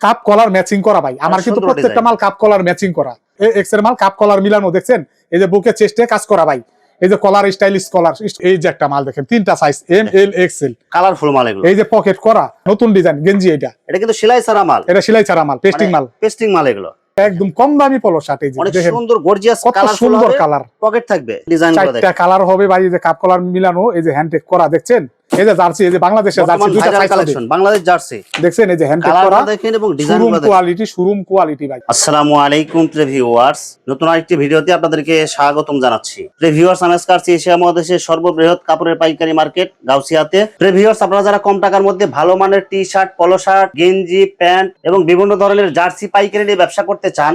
Cup collar matching করা ভাই। আমার কিন্তু প্রত্যেকটা মাল কাপ কলার ম্যাচিং করা। এক্সের মাল কাপ কলার মিলানো দেখছেন? এই যে বুকে চেস্টে কাজ করা ভাই। এই যে কলার স্টাইলিশ কলার এই যে একটা মাল দেখেন তিনটা size M L XL colourful মাল এগুলো। এই যে পকেট করা নতুন ডিজাইন গেঞ্জি এটা। এটা কিন্তু সেলাই ছাড়া মাল। এটা সেলাই ছাড়া মাল পেস্টিং মাল। পেস্টিং মাল এগুলো। একদম কম দামি পলো শার্ট এই যে সুন্দর গর্জিয়াস কত সুন্দর কালার পকেট থাকবে। ডিজাইন চারটা কালার হবে ভাই এই যে কাপ কলার মিলানো এই যে হ্যান্ডটেক করা দেখছেন? এই যে জার্সি এই যে বাংলাদেশের জার্সি দুইটা সাইজ কালেকশন বাংলাদেশ জার্সি। দেখছেন এই যে হ্যান্ডটেক করা দেখেন এবং ডিজাইন কোয়ালিটি শোরুম কোয়ালিটি ভাই। আসসালামু আলাইকুম ভিউয়ার্স নতুন আরেকটি ভিডিওতে আপনাদেরকে স্বাগতম জানাচ্ছি। ভিউয়ার্স আমি আজকে আসছি এশিয়া মহাদেশের সর্ববৃহৎ কাপড়ের পাইকারি মার্কেট গাউসিয়াতে। ভিউয়ার্স আপনারা যারা কম টাকার মধ্যে ভালো মানের টি শার্ট পলো শার্ট গেঞ্জি প্যান্ট এবং বিভিন্ন ধরনের জার্সি পাইকারি নিয়ে ব্যবসা করতে চান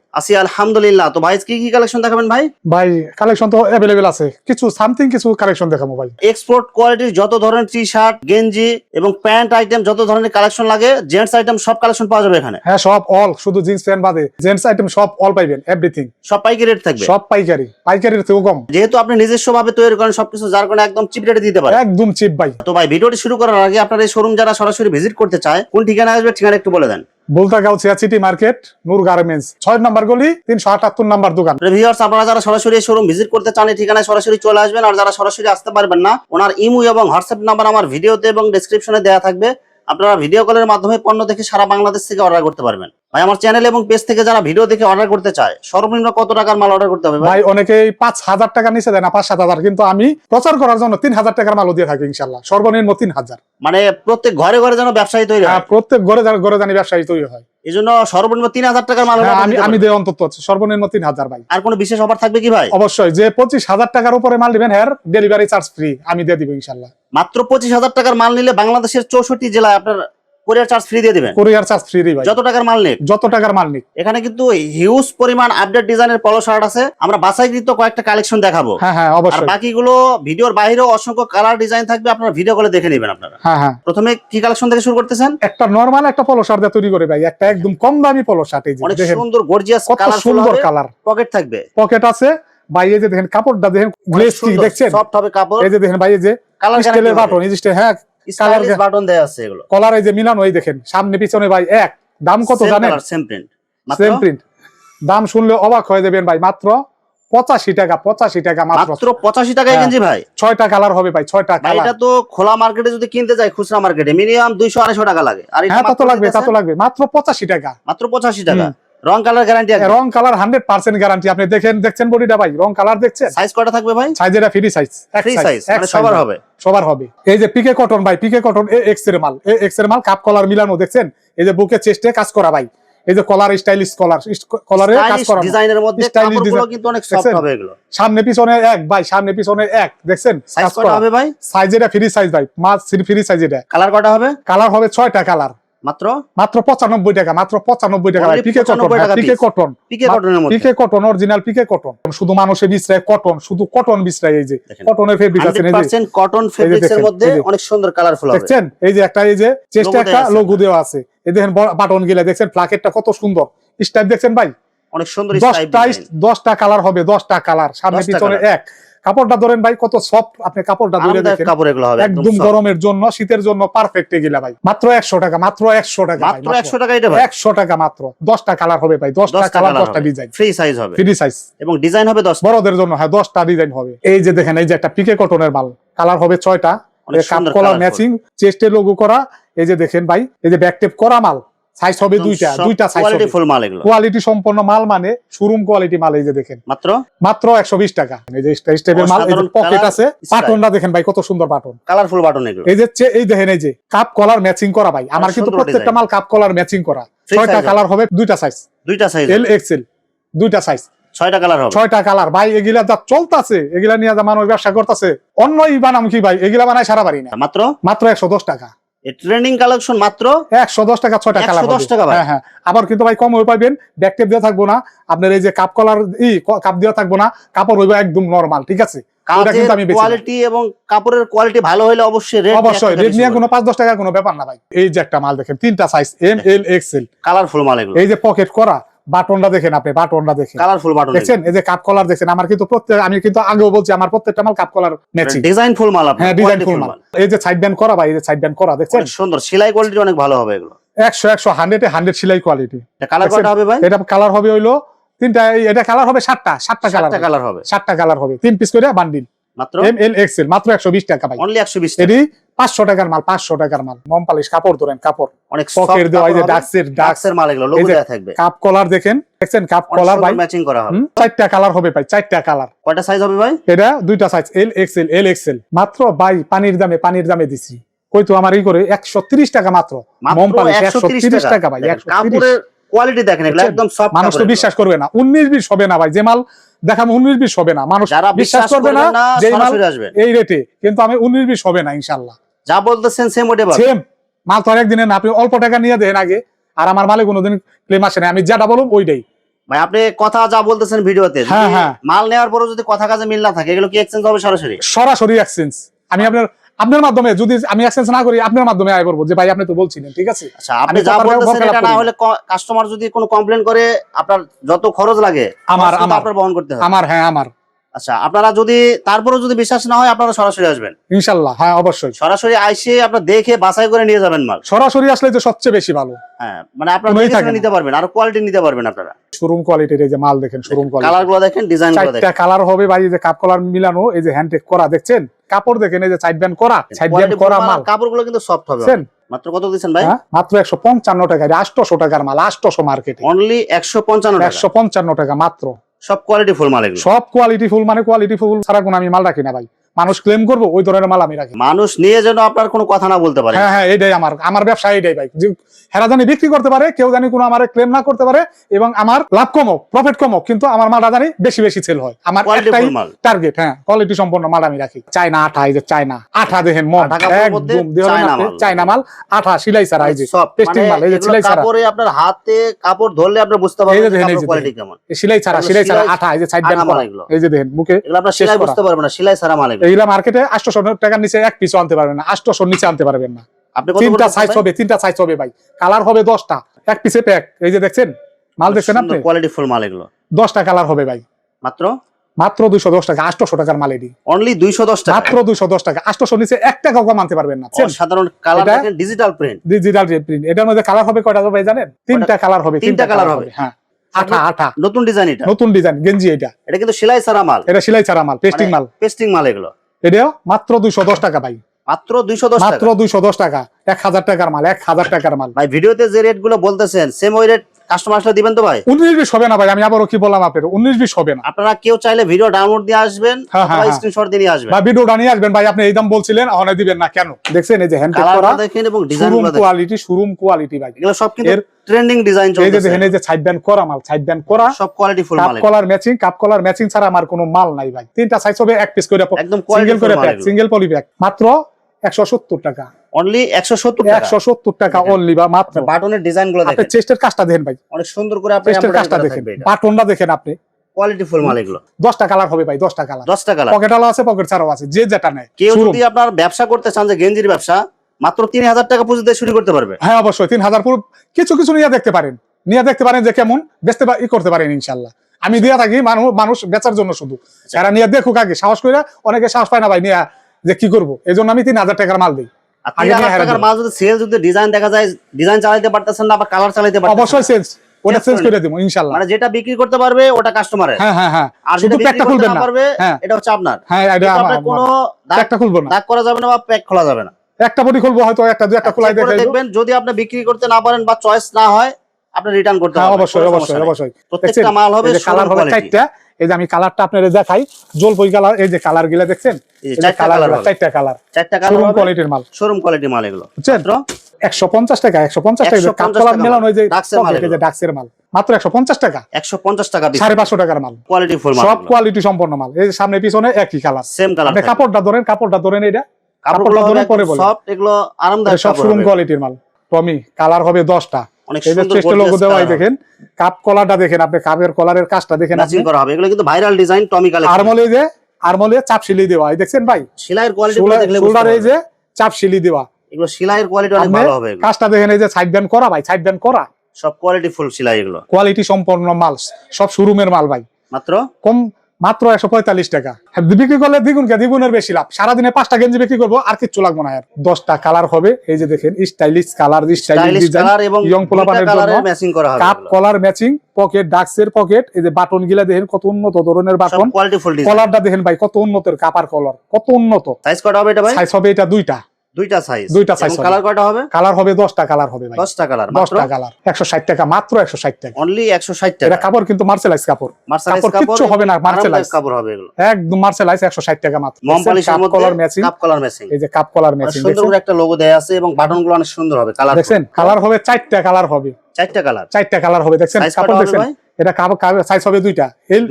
আছি আলহামদুলিল্লাহ। তো ভাই কি কি কালেকশন দেখাবেন ভাই? ভাই কালেকশন তো অ্যাভেলেবেল আছে। কিছু সামথিং কিছু কালেকশন দেখাবো ভাই। এক্সপোর্ট কোয়ালিটির যত ধরনের টি শার্ট গেঞ্জি এবং প্যান্ট আইটেম যত ধরনের কালেকশন লাগে জেন্টস আইটেম সব কালেকশন পাওয়া যাবে এখানে। হ্যাঁ সব অল শুধু জিন্স প্যান্ট বাদে। জেন্টস আইটেম সব অল পাইবেন এভরিথিং সব পাইকারি রেট থাকবে? সব পাইকারি। পাইকারির থেকেও কম। যেহেতু আপনি নিজস্ব ভাবে তৈরি করেন সবকিছু যার কারণে একদম চিপ রেটে দিতে পারেন। একদম চিপ ভাই। তো ভাই ভিডিওটি শুরু করার আগে আপনার এই শোরুম যারা সরাসরি ভিজিট করতে চায় কোন ঠিকানা আসবে ঠিকানা একটু বলে দেন। বুলতাগাঁও চিয়া সিটি মার্কেট নূর গার্মেন্টস ছয় নম্বর গলি তিনশো আটাত্তর নম্বর দোকান। ভিউয়ার্স আপনারা যারা সরাসরি শোরুম ভিজিট করতে চান এই ঠিকানায় সরাসরি চলে আসবেন। আর যারা সরাসরি আসতে পারবেন না ওনার ইমু এবং হোয়াটসঅ্যাপ নাম্বার আমার ভিডিওতে এবং ডেসক্রিপশনে দেওয়া থাকবে। আপনারা ভিডিও কলের মাধ্যমে পণ্য দেখে সারা বাংলাদেশ থেকে অর্ডার করতে পারবেন। ভাই আমার চ্যানেল এবং পেজ থেকে যারা ভিডিও দেখে অর্ডার করতে চায় সর্বনিম্ন কত টাকার মাল অর্ডার করতে হবে ভাই? অনেকেই পাঁচ হাজার টাকা নিচে দেয় না পাঁচ সাত হাজার কিন্তু আমি প্রচার করার জন্য তিন হাজার টাকার মালও দিয়ে থাকি ইনশাল্লাহ সর্বনিম্ন তিন হাজার। মানে প্রত্যেক ঘরে ঘরে যেন ব্যবসায়ী তৈরি হয়। হ্যাঁ, প্রত্যেক ঘরে ঘরে জানি ব্যবসায়ী তৈরি হয়। এই জন্য সর্বনিম্ন তিন হাজার টাকার মাল হ্যাঁ, আমি আমি দেয় অন্তত সর্বনিম্ন তিন হাজার ভাই। আর কোনো বিশেষ অফার থাকবে কি ভাই? অবশ্যই যে পঁচিশ হাজার টাকার উপরে মাল দিবেন হ্যার ডেলিভারি চার্জ ফ্রি আমি দিয়ে দিব ইনশাল্লাহ। মাত্র পঁচিশ হাজার টাকার মাল নিলে বাংলাদেশের চৌষট্টি জেলায় আপনার কোরিয়ার চার্জ ফ্রি দিয়ে দিবেন। কোরিয়ার চার্জ ফ্রি ভাই। যত টাকার মাল নেই যত টাকার মাল নিক। এখানে কিন্তু হিউজ পরিমাণ আপডেট ডিজাইনের পলো শার্ট আছে। আমরা বাছাইকৃত কয়েকটা কালেকশন দেখাবো। হ্যাঁ হ্যাঁ আর বাকিগুলো ভিডিওর বাইরেও অসংখ্য কালার ডিজাইন থাকবে আপনারা ভিডিও করে দেখে নেবেন আপনারা। হ্যাঁ হ্যাঁ। প্রথমে কি কালেকশন থেকে শুরু করতেছেন? একটা নরমাল একটা পলো শার্ট দিয়ে তৈরি করে ভাই। একটা একদম কম দামি পলো শার্ট এই অনেক সুন্দর গর্জিয়াস কালারফুল সুন্দর কালার পকেট থাকবে। পকেট আছে। ভাই এই যে দেখেন কাপড়টা দেখেন গ্লেজ কি দেখছেন? সফট হবে কাপড়। এই যে দেখেন ভাই এই যে কালার স্টিলের বাটন এই যে হ্যাঁ স্টাইলিশ বাটন দেয়া আছে এগুলো। কলার এই যে মিলানো এই দেখেন সামনে পিছনে ভাই এক। দাম কত জানেন? সেম প্রিন্ট সেম প্রিন্ট দাম শুনলে অবাক হয়ে যাবেন ভাই মাত্র পঁচাশি টাকা পঁচাশি টাকা মাত্র। মাত্র পঁচাশি টাকায় হ্যাঁ। কিনছি ভাই। ছয়টা কালার হবে ভাই ছয়টা কালার এটা তো খোলা মার্কেটে যদি কিনতে যাই খুচরা মার্কেটে মিনিমাম দুইশো আড়াইশো টাকা লাগে। আর হ্যাঁ তত মাত্র লাগবে দিতেছে তত লাগবে। মাত্র পঁচাশি টাকা। মাত্র পঁচাশি টাকা। রং কালার গ্যারান্টি রং কালার হান্ড্রেড পার্সেন্ট গ্যারান্টি আপনি দেখেন দেখছেন বডিটা ভাই? রং কালার দেখছেন? সাইজ কটা থাকবে ভাই? সাইজ এটা ফ্রি সাইজ ফ্রি সাইজ মানে সবার হবে। সবার হবে। এই যে পিকে কটন ভাই পিকে কটন এ এক্সের মাল এ এক্সের মাল কাপ কলার মিলানো দেখছেন? এই যে বুকে চেস্টে কাজ করা ভাই। এই যে কলার স্টাইলিশ কলার কলারে কাজ করা ডিজাইনের মধ্যে কাপড়গুলো কিন্তু অনেক সফট হবে এগুলো। সামনে পিছনে এক ভাই সামনে পিছনে এক দেখছেন? সাইজ কটা হবে ভাই? সাইজ এটা ফ্রি সাইজ ভাই মাছ ফ্রি সাইজ এটা। কালার কটা হবে? কালার হবে ছয়টা কালার মাত্র? মাত্র পঁচানব্বই টাকা মাত্র পঁচানব্বই টাকা PK cotton PK cotton PK কটনের মধ্যে। PK cotton original PK cotton শুধু মানুষে কটন শুধু কটন এই যে কটনের ফেব্রিক আছে এই যে। 100% কটন ফেব্রিক্স এর মধ্যে অনেক সুন্দর কালারফুল হবে। দেখছেন? এই যে একটা এই যে চেস্টে একটা। লোগো দেওয়া আছে। এই দেখেন বাটন গিলা দেখছেন? প্লাকেটটা কত সুন্দর। স্টাইপ দেখছেন ভাই? অনেক সুন্দর দশটা কালার হবে দশটা কালার সামনে 10টা পিছনে এক। কাপড়টা ধরেন ভাই কত সফট আপনি কাপড়টা ধরে দেখেন। কাপড় এগুলো হবে একদম গরমের জন্য শীতের জন্য পারফেক্ট এগুলা ভাই। মাত্র একশো টাকা মাত্র একশো টাকা মাত্র 100 টাকা এটা ভাই। একশো টাকা মাত্র। দশটা কালার হবে ভাই দশটা 10টা কালার কালার দশটা হবে। ডিজাইন ফ্রি সাইজ হবে। ফ্রি সাইজ এবং ডিজাইন হবে 10 বড়দের জন্য হ্যাঁ দশটা ডিজাইন হবে। এই যে দেখেন এই যে একটা পিকে কটনের মাল কালার হবে ছয়টা। Cuff collar. ম্যাচিং চেস্টে লোগো করা। এই যে দেখেন ভাই এই যে ব্যাক টেপ করা মাল। সাইজ হবে দুইটা দুইটা সাইজ কোয়ালিটি ফুল মাল এগুলো। কোয়ালিটি সম্পন্ন মাল মানে শোরুম কোয়ালিটি মাল এই যে দেখেন। মাত্র? মাত্র একশো বিশ টাকা। এই যে স্টেপের মাল এই যে পকেট আছে। বাটনটা দেখেন ভাই কত সুন্দর বাটন কালারফুল বাটন এগুলো। এই যে এই দেখেন এই যে কাপ কলার ম্যাচিং করা ভাই। আমার কিন্তু প্রত্যেকটা মাল কাপ কলার ম্যাচিং করা। ছয়টা কালার হবে দুইটা সাইজ দুইটা সাইজ এল এক্সেল দুইটা সাইজ ছয়টা কালার হবে। ছয়টা কালার ভাই এগুলা যা চলতেছে এগুলা নিয়ে যা মানুষ ব্যবসা করতেছে অন্যই বানাম কি ভাই। এগুলা বানায় সারা বাড়ি না। মাত্র? মাত্র একশো দশ টাকা। ট্রেন্ডিং কালেকশন মাত্র 110 টাকা 6 টাকা ছয়টা কালার 110 টাকা ভাই। হ্যাঁ হ্যাঁ। আবার কিন্তু ভাই কম পাবেন ব্যাক টেপ দেওয়া থাকব না। আপনার এই যে কাপ কলার ই কাপ দেওয়া থাকব না কাপড় হইবে একদম নরমাল ঠিক আছে? এটা কিন্তু আমি কোয়ালিটি এবং কাপড়ের কোয়ালিটি ভালো হলে অবশ্যই রেট অবশ্যই রেট নিয়ে কোনো পাঁচ দশ টাকা কোনো ব্যাপার না ভাই। এই যে একটা মাল দেখেন তিনটা size M L XL colourful মাল এগুলো। এই যে পকেট করা বাটনটা দেখেন আপনি বাটনটা দেখেন। কালারফুল বাটন দেখছেন? এই যে কাপ কলার দেখেন আমার কিন্তু প্রত্যেক আমি কিন্তু আগেও বলছি আমার প্রত্যেকটা মাল cuff collar matching design full মাল হ্যাঁ ডিজাইন ফুল মাল। এই যে সাইড ব্যান্ড করা ভাই এই যে সাইড ব্যান্ড করা দেখছেন? সুন্দর সেলাই কোয়ালিটি অনেক ভালো হবে এগুলো। একশো একশো হান্ড্রেড হান্ড্রেড সেলাই কোয়ালিটি কালার? কয়টা হবে ভাই? এটা কালার হবে হইল তিনটা এটা কালার হবে সাতটা সাতটা কালার সাতটা কালার হবে। সাতটা কালার হবে তিন পিস করে বান্ডিল মাত্র? এম এল এক্সেল মাত্র একশো বিশ টাকা ভাই। অনলি একশো বিশ এটি পাঁচশো টাকার মাল পাঁচশো টাকার মাল। মম পালিশ কাপড় ধরেন কাপড়। অনেক পকেট দেওয়া যে ডাক্সের ডাক্সের মাল এগুলো লোগো দেওয়া থাকবে। কাপ কলার দেখেন দেখছেন কাপ কলার ভাই? ম্যাচিং করা হবে। চারটা কালার হবে ভাই চারটা কালার কয়টা সাইজ হবে ভাই? এটা দুইটা size L XL L XL মাত্র ভাই পানির দামে পানির দামে দিছি। কই তো আমার ই করে একশো তিরিশ টাকা মাত্র। মম পালিশ একশো টাকা। ভাই একশো কোয়ালিটি দেখেন এগুলো একদম সফট মানুষ তো বিশ্বাস করবে না। উনিশ বিশ হবে না ভাই যে মাল দেখাবো উনিশ বিশ হবে না। মানুষ বিশ্বাস করবে না যে মাল এই রেটে কিন্তু আমি উনিশ বিশ হবে না ইনশাল্লাহ যা বলতেছেন সেম ওটে সেম মাল তো একদিনে না আপনি অল্প টাকা নিয়ে দেন আগে আর আমার মালে কোনোদিন ক্লেম আসে না আমি যেটা বলব ওইটাই। ভাই আপনি কথা যা বলতেছেন ভিডিওতে হ্যাঁ, হ্যাঁ। মাল নেওয়ার পরও যদি কথা কাজে মিল না থাকে এগুলো কি এক্সচেঞ্জ হবে সরাসরি? সরাসরি এক্সচেঞ্জ আমি আপনার আপনার মাধ্যমে যদি আমি এক্সচেঞ্জ না করি আপনার মাধ্যমে আয় করব। যে ভাই আপনি তো বলছিলেন ঠিক আছে? আচ্ছা আপনি আমি যা বলতেছেন এটা না হলে কাস্টমার যদি কোনো কমপ্লেন করে আপনার যত খরচ লাগে আমার- আমার। আপনার বহন করতে হবে। আমার হ্যাঁ আমার। আচ্ছা আপনারা যদি তারপরেও যদি বিশ্বাস না হয় আপনারা সরাসরি আসবেন। ইনশাল্লাহ হ্যাঁ অবশ্যই। সরাসরি আইসে আপনার দেখে বাছাই করে নিয়ে যাবেন মাল। সরাসরি আসলে যে সবচেয়ে বেশি ভালো। হ্যাঁ মানে আপনারা দেখে। নিতে পারবেন আর কোয়ালিটি নিতে পারবেন আপনারা। শোরুম কোয়ালিটির এই যে মাল দেখেন শোরুম কালার কোয়ালিটি গুলো দেখেন ডিজাইনগুলো দেখেন। কালার হবে ভাই এই যে কাপ কলার মিলানো এই যে হ্যান্ডটেক করা দেখছেন? কাপড় দেখেন এই যে সাইড ব্যান্ড করা সাইড ব্যান্ড করা মাল। কাপড়গুলো কিন্তু সফট হবে। দেখছেন? মাত্র কত দিচ্ছেন ভাই? হ্যাঁ? মাত্র একশো পঞ্চান্ন টাকা আটশোশো টাকার মাল আটশোশো মার্কেটে। অনলি একশো পঞ্চান্ন টাকা। একশো পঞ্চান্ন টাকা মাত্র। সব কোয়ালিটি ফুল মাল সব কোয়ালিটি ফুল মানে কোয়ালিটি ফুল ছাড়া কোনো আমি মাল রাখি না ভাই। মানুষ ক্লেম করব ওই ধরনের মাল আমি রাখি। মানুষ নিয়ে যেন আপনার কোনো কথা না বলতে পারে। হ্যাঁ হ্যাঁ এটাই আমার আমার ব্যবসা এটাই ভাই। হেরা জানি বিক্রি করতে পারে কেউ জানি কোনো আমার ক্লেম না করতে পারে এবং আমার লাভ কমক প্রফিট কমক কিন্তু আমার মালটা জানি বেশি বেশি সেল হয়। আমার একটাই টার্গেট হ্যাঁ কোয়ালিটি সম্পন্ন মাল আমি রাখি। চায়না আঠা এই যে চায়না আঠা দেখেন মন একদম চায়না মাল। আঠা সিলাই ছাড়া এই যে সব মাল, মানে এই যে সেলাই ছাড়া। কাপড়ে আপনার হাতে কাপড় ধরলে আপনি বুঝতে পারবেন কাপড় যে কোয়ালিটি কেমন। সিলাই ছাড়া সিলাই ছাড়া আঠা এই যে সাইড ব্যান্ড মাল এগুলো। এই যে দেখেন মুখে এগুলো আপনার শেষ সেলাই। বুঝতে পারবেন না সিলাই সারা মাল এইগুলা মার্কেটে আটশোশো টাকার নিচে এক পিসও আনতে পারবেন না আটশোশোর নিচে আনতে পারবেন না। তিনটা সাইজ হবে তিনটা সাইজ হবে ভাই। কালার হবে দশটা এক পিসে প্যাক এই যে দেখছেন মাল দেখছেন আপনি? কোয়ালিটি ফুল মাল এগুলো। দশটা কালার হবে ভাই। মাত্র? মাত্র দুইশো দশ টাকা আটশোশো টাকার মাল এটি। অনলি দুইশো দশ টাকা? মাত্র দুইশো দশ টাকা আটশোশো নিচে এক টাকাও কম আনতে পারবেন না। সাধারণ colour digital print digital print এটার মধ্যে কালার হবে কয়টা হবে জানেন? তিনটা কালার হবে তিনটা কালার হবে। হ্যাঁ। আঠা আঠা। নতুন ডিজাইন এটা। নতুন ডিজাইন গেঞ্জি এটা। এটা কিন্তু সেলাই ছাড়া মাল। এটা সিলাই ছাড়া মাল পেস্টিং মাল। পেস্টিং মাল এগুলো। এটাও মাত্র দুইশো দশ টাকা ভাই। মাত্র দুইশো দশ মাত্র দুইশো দশ টাকা। এক হাজার টাকার মাল এক হাজার টাকার মাল। ভাই ভিডিওতে যে রেটগুলো বলতেছেন সেম ওই রেট কাস্টমার আসলে দিবেন তো ভাই? উনিশ বিশ হবে না ভাই আমি আবারও কি বললাম আপনার উনিশ বিশ হবে না। আপনারা কেউ চাইলে ভিডিও ডাউনলোড দিয়ে আসবেন হ্যাঁ, হ্যাঁ, হ্যাঁ। স্ক্রিনশট দিয়ে নিয়ে আসবেন। বা ভিডিওটা নিয়ে আসবেন ভাই আপনি এই দাম বলছিলেন অনে দিবেন না কেন? দেখছেন এই যে হ্যান্ড করা দেখেন এবং শোরুম কোয়ালিটি শোরুম কোয়ালিটি ভাই। এগুলো সব কিন্তু ট্রেন্ডিং ডিজাইন এই যে দেখেন এই যে সাইড ব্যান্ড করা মাল সাইড ব্যান্ড করা সব কোয়ালিটি ফুল কাপ মাল এগুলো। Collar matching cuff collar matching ছাড়া আমার কোনো মাল নাই ভাই। তিনটা সাইজ হবে এক পিস করে একদম সিঙ্গেল করে প্যাক সিঙ্গেল পলি প্যাক মাত্র একশো সত্তর টাকা। অনলি 170 টাকা। একশো সত্তর টাকা অনলি বা মাত্র। বাটনের ডিজাইনগুলো আপনি দেখেন। চেস্টের কাজটা দেখেন ভাই। অনেক সুন্দর করে আপনি চেস্টের কাজটা দেখেন। বাটনটা দেখেন আপনি। কোয়ালিটি ফুল মাল এগুলো। কালার হবে ভাই কালার 10 টাকা পকেট আলো আছে পকেট ছাড়াও আছে যে যেটা নেয়। কেউ যদি আপনার ব্যবসা করতে চান যে গেঞ্জির ব্যবসা মাত্র 3000 টাকা পুঁজি দিয়ে শুরু করতে পারবে। হ্যাঁ অবশ্যই তিন হাজার পুরো কিছু কিছু নিয়ে দেখতে পারেন। নিয়ে দেখতে পারেন যে কেমন বেচতে ই করতে পারেন ইনশাল্লাহ আমি দিয়া থাকি মানুষ মানুষ বেচার জন্য শুধু। যারা নিয়ে দেখুক আগে সাহস করে অনেকে সাহস পায় না ভাই নিয়ে যে কি করব? এই জন্য আমি তিন হাজার টাকার মাল দিই। আর আগে 3000 নিয়ে হেরে টাকার দেবো। মাল যদি সেল যদি ডিজাইন দেখা যায় ডিজাইন চালাতে পারতেছেন না বা কালার চালাতে পারতেছেন অবশ্যই না। চেঞ্জ ওটা Change চেঞ্জ করে করে দিব ইনশাল্লাহ। যেটা বিক্রি করতে পারবে ওটা কাস্টমারের হ্যাঁ হ্যাঁ হ্যাঁ। আর যেটা বিক্রি করতে না না। পারবে হ্যাঁ। এটা হচ্ছে আপনার। হ্যাঁ কোনো দাগ করা যাবে না বা প্যাক খোলা যাবে না। একটা বডি খুলবো হয়তো একটা দুই একটা খোলাই দেখবেন যদি আপনি বিক্রি করতে না পারেন বা চয়েস না হয় আপনি রিটার্ন করতে হ্যাঁ পারবেন। অবশ্যই অবশ্যই অবশ্যই। প্রত্যেকটা মাল হবে কালার হবে চারটা এই যে আমি কালারটা আপনার দেখাই জলপই কালার এই যে কালারগুলা দেখছেন? চারটা কালার চারটা কালার। শোরুম কোয়ালিটির মাল। শোরুম কোয়ালিটি মাল এগুলো। বুঝছেন? একশো পঞ্চাশ টাকা একশো পঞ্চাশ টাকা কাপ কলার মেলানো যে ডাক্সের মাল pocket, এই যে এগুলো। ডাক্সের মাল। মাত্র একশো পঞ্চাশ টাকা? 150 টাকা সাড়ে পাঁচশো টাকার মাল। কোয়ালিটি সব কোয়ালিটি সম্পন্ন মাল। এই সামনে পিছনে একই কালার। সেম কালার কাপড়টা ধরেন কাপড়টা ধরেন এটা কাপড়টা পরে বলে সফট এগুলো আরামদায়ক সব শোরুম কোয়ালিটির মাল। টমি কালার হবে দশটা। অনেক সুন্দর লোগো দেখেন কাপ কলারটা দেখেন আপনি কাপের কলারের কাজটা দেখেন ম্যাচিং করা হবে। এগুলো কিন্তু ভাইরাল ডিজাইন টমি কালেকশন আরমলে যে আরমলে চাপ সিলি দেওয়া এই দেখছেন ভাই? সেলাইয়ের কোয়ালিটি দেখলে শোল্ডার এই। যে চাপ সিলি দেওয়া। এগুলো সেলাইয়ের কোয়ালিটি অনেক ভালো হবে কাজটা দেখেন এই যে সাইড ব্যান্ড করা ভাই সাইড ব্যান্ড করা। সব কোয়ালিটি ফুল সেলাই এগুলো। কোয়ালিটি সম্পন্ন মাল সব শোরুমের মাল ভাই। মাত্র? কম মাত্র একশো পঁয়তাল্লিশ টাকা। হ্যাঁ, বিক্রি করলে দ্বিগুণ কে? দ্বিগুণের বেশি লাভ। সারাদিনে পাঁচটা গেঞ্জি বিক্রি করব আর কিচ্ছু লাগবে না আর দশটা কালার হবে এই যে দেখেন stylish colour stylish design young পোলাপানের জন্য matching cuff collar matching pocket ডাক্সের pocket এই যে বাটন গিলা দেখেন কত উন্নত ধরনের বাটন কলারটা দেখেন ভাই কত উন্নতের কাপার কলার কত উন্নত। সাইজ কটা হবে এটা ভাই? সাইজ হবে এটা দুইটা। দুইটা সাইজ দুইটা হবে। কালার কটা হবে? কালার হবে দশটা কালার হবে ভাই। 10টা কালার মাত্র? দশটা কালার একশো ষাট টাকা মাত্র একশো ষাট টাকা। অনলি 160 এটা টাকা। কাপড় কিন্তু মার্সেলাইজ কাপড়। মার্সেলাইজ কাপড় হবে না, মার্সেলাইজ। কাপড় হবে এগুলো। একদম মার্সেলাইজ একশো ষাট টাকা মাত্র। মম পলিশের মধ্যে collar matching cuff collar matching এই যে কাপ কলার ম্যাচিং সুন্দর করে একটা লোগো দেয়া আছে এবং বাটনগুলো অনেক সুন্দর হবে কালার দেখছেন? কালার হবে চারটা কালার হবে। চারটা কালার চারটা কালার হবে দেখছেন? কাপড়? এটা সাইজ হবে দুইটা। এল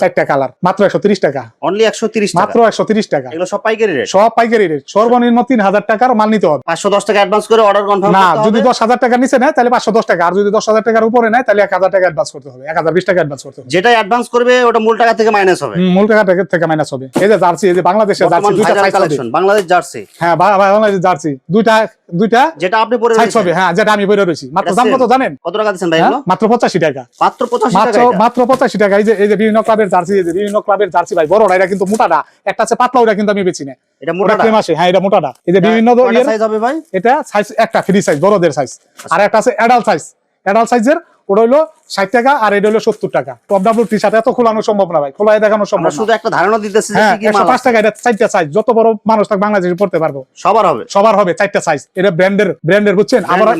চারটা কালার মাত্র একশো তিরিশ টাকা। অনলি 130 টাকা। মাত্র একশো তিরিশ টাকা। এগুলো সব পাইকারি রেট সব পাইকারি রেট সর্বনিম্ন তিন হাজার টাকার মাল নিতে হবে। 510 টাকা অ্যাডভান্স করে অর্ডার কনফার্ম না যদি দশ হাজার টাকা নিচে নেয় তাহলে পাঁচশো দশ টাকা। আর যদি দশ হাজার টাকার উপরে নেয় তাহলে এক হাজার টাকা অ্যাডভান্স করতে হবে। এক হাজার বিশ টাকা অ্যাডভান্স করতে হবে। যেটা অ্যাডভান্স করবে ওটা মূল টাকা থেকে মাইনাস হবে। মূল টাকা থেকে- মাইনাস হবে। এই যে জার্সি এই যে বাংলাদেশের জার্সি দুইটা সাইজ কালেকশন বাংলাদেশ জার্সি। হ্যাঁ বা- বাংলাদেশের জার্সি। দুইটা দুইটা যেটা আপনি পরে সাইজ হবে। হ্যাঁ যেটা আমি বলে রয়েছি। মাত্র দাম কত জানেন? কত টাকা দিচ্ছেন ভাই হ্যাঁ? মাত্র পঁচাশি টাকা। মাত্র 85 মাত্র টাকা এটা। মাত্র পঁচাশি টাকা। এই যে এই যে বিভিন্ন ক্লাবের জার্সি এই যে বিভিন্ন ক্লাবের জার্সি ভাই বড়টা এটা কিন্তু মোটাটা। একটা আছে পাতলা ওটা কিন্তু আমি বেছি না এটা মোটা ক্লেম আসে। হ্যাঁ এটা মোটাটা। এই যে বিভিন্ন সাইজ হবে ভাই? এটা সাইজ একটা ফ্রি সাইজ বড়দের সাইজ আর একটা আছে অ্যাডাল্ট সাইজ অ্যাডাল্ট সাইজের ওটা হলো ষাট টাকা আর এটা হলো সত্তর টাকা। টপ ডাবল টি শার্ট এত খোলানো সম্ভব না ভাই খোলায় দেখানো সম্ভব শুধু একটা ধারণা দিতেছি হ্যাঁ কি কি একশো পাঁচ টাকা এটা চারটা সাইজ যত বড় মানুষ থাক বাংলাদেশে পড়তে পারব। সবার হবে। সবার হবে চারটা সাইজ এটা ব্র্যান্ডের ব্র্যান্ডের বুঝছেন? আমরা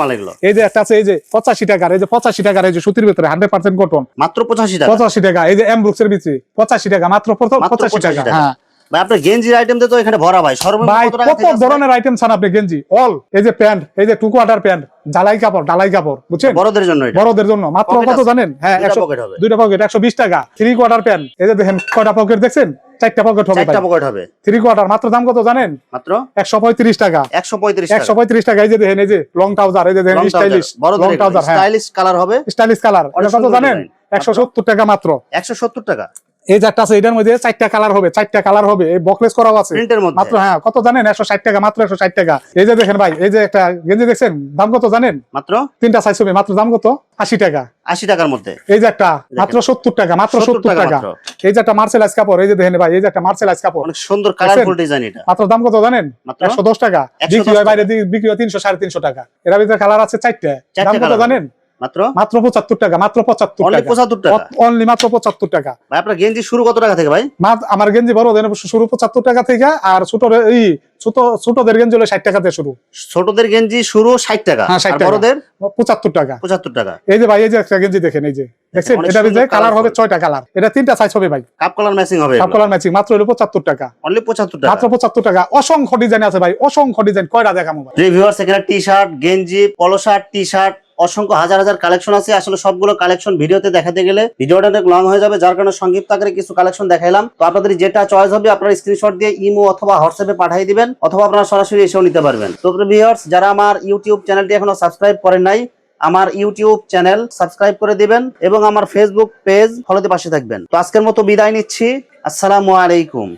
এই যে একটা আছে এই যে পঁচাশি টাকার এই যে পঁচাশি টাকার এই যে সুতির ভিতরে হান্ড্রেড পার্সেন্ট কটন মাত্র 85 টাকা। পঁচাশি টাকা এই যে এম ব্রুক্সের ভিতরে পঁচাশি টাকা মাত্র পঁচাশি টাকা। টাকা। হ্যাঁ। ভাই আপনার গেঞ্জির আইটেম তো এখানে ভরা ভাই। সর্বনিম্ন কত টাকা কত থেকে আছে? ধরনের আইটেম আপনি গেঞ্জি? অল এই যে প্যান্ট এই যে টু কোয়ার্টার প্যান্ট ঢালাই কাপড় ঢালাই কাপড় বুঝছেন? বড়দের জন্য বড়দের জন্য মাত্র কত জানেন? হ্যাঁ দুইটা একশো পকেট বিশ টাকা। থ্রি কোয়ার্টার প্যান্ট এই যে দেখেন কয়টা পকেট দেখছেন? চারটা পকেট হবে চারটা পকেট হবে। থ্রি কোয়ার্টার মাত্র দাম কত জানেন? মাত্র? একশো পঁয়ত্রিশ টাকা। 135 একশো টাকা টাকা এই যে দেখেন এই যে লং ট্রাউজার এই যে দেখেন stylish long trouser stylish colour হবে। স্টাইলিশ কালার কত জানেন? টাকা মাত্র। 170 টাকা। এই যে একটা আছে এটার মধ্যে চারটা কালার হবে চারটা কালার হবে এই বকলেস করাও আছে। মাত্র হ্যাঁ কত জানেন? একশো ষাট টাকা মাত্র একশো ষাট টাকা। এই যে দেখেন ভাই এই যে একটা গেঞ্জি দেখছেন? দাম কত জানেন? মাত্র? তিনটা সাইজ হবে মাত্র দাম কত? আশি টাকা। 80 টাকার মধ্যে। এই যে একটা মাত্র সত্তর টাকা মাত্র সত্তর টাকা এই যে একটা মার্সেলাইজ কাপড় এই যে দেখেন ভাই এই যে একটা মার্সেলাইজ কাপড়। অনেক সুন্দর কালারফুল ডিজাইন এটা। মাত্র দাম কত জানেন? মাত্র? একশো দশ টাকা। বিক্রি হয় বাইরে বিক্রি হয় তিনশো সাড়ে তিনশো টাকা। এর ভিতরে কালার আছে চারটে। দাম কত জানেন? মাত্র? মাত্র পঁচাত্তর টাকা মাত্র পঁচাত্তর অনলি টাকা। 75 টাকা? অনলি মাত্র পঁচাত্তর টাকা। ভাই আপনার গেঞ্জি শুরু কত টাকা থেকে ভাই? আমার গেঞ্জি বড় শুরু পঁচাত্তর টাকা থেকে আর ছোট এই ছোট ছোটদের গেঞ্জি হলো ষাট টাকা থেকে শুরু। ছোটদের গেঞ্জি শুরু 60 টাকা হ্যাঁ, 60 আর বড়দের? পঁচাত্তর টাকা। 75 টাকা। এই যে ভাই এই যে একটা গেঞ্জি দেখেন এই যে। দেখছেন? এটা সুন্দর কালার হবে কালার এটা তিনটা সাইজ হবে ভাই। কাপ কালার ম্যাচিং হবে সব কালার ম্যাচিং মাত্র হলো টাকা। অনলি 75 টাকা। মাত্র পঁচাত্তর টাকা। অসংখ্য ডিজাইন আছে ভাই অসংখ্য ডিজাইন কয়টা দেখাবো ভাই? রিভিউয়ার্স এখানে টি শার্ট গেঞ্জি পলো শার্ট টি শার্ট অসংখ্য হাজার হাজার কালেকশন আছে। আসলে সবগুলো কালেকশন ভিডিওতে দেখাতে গেলে ভিডিওটা অনেক লং হয়ে যাবে, যার কারণে সংক্ষিপ্ত আকারে কিছু কালেকশন দেখাইলাম। তো আপনাদের যেটা চয়েস হবে, আপনারা স্ক্রিনশট দিয়ে ইমো অথবা হোয়াটসঅ্যাপে পাঠিয়ে দিবেন, অথবা আপনারা সরাসরি এসেও নিতে পারবেন। তো ভিউয়ার্স যারা আমার ইউটিউব চ্যানেলটি এখনও সাবস্ক্রাইব করেন নাই, আমার ইউটিউব চ্যানেল সাবস্ক্রাইব করে দিবেন এবং আমার ফেসবুক পেজ ফলোতে পাশে থাকবেন। তো আজকের মতো বিদায় নিচ্ছি। আসসালামু আলাইকুম।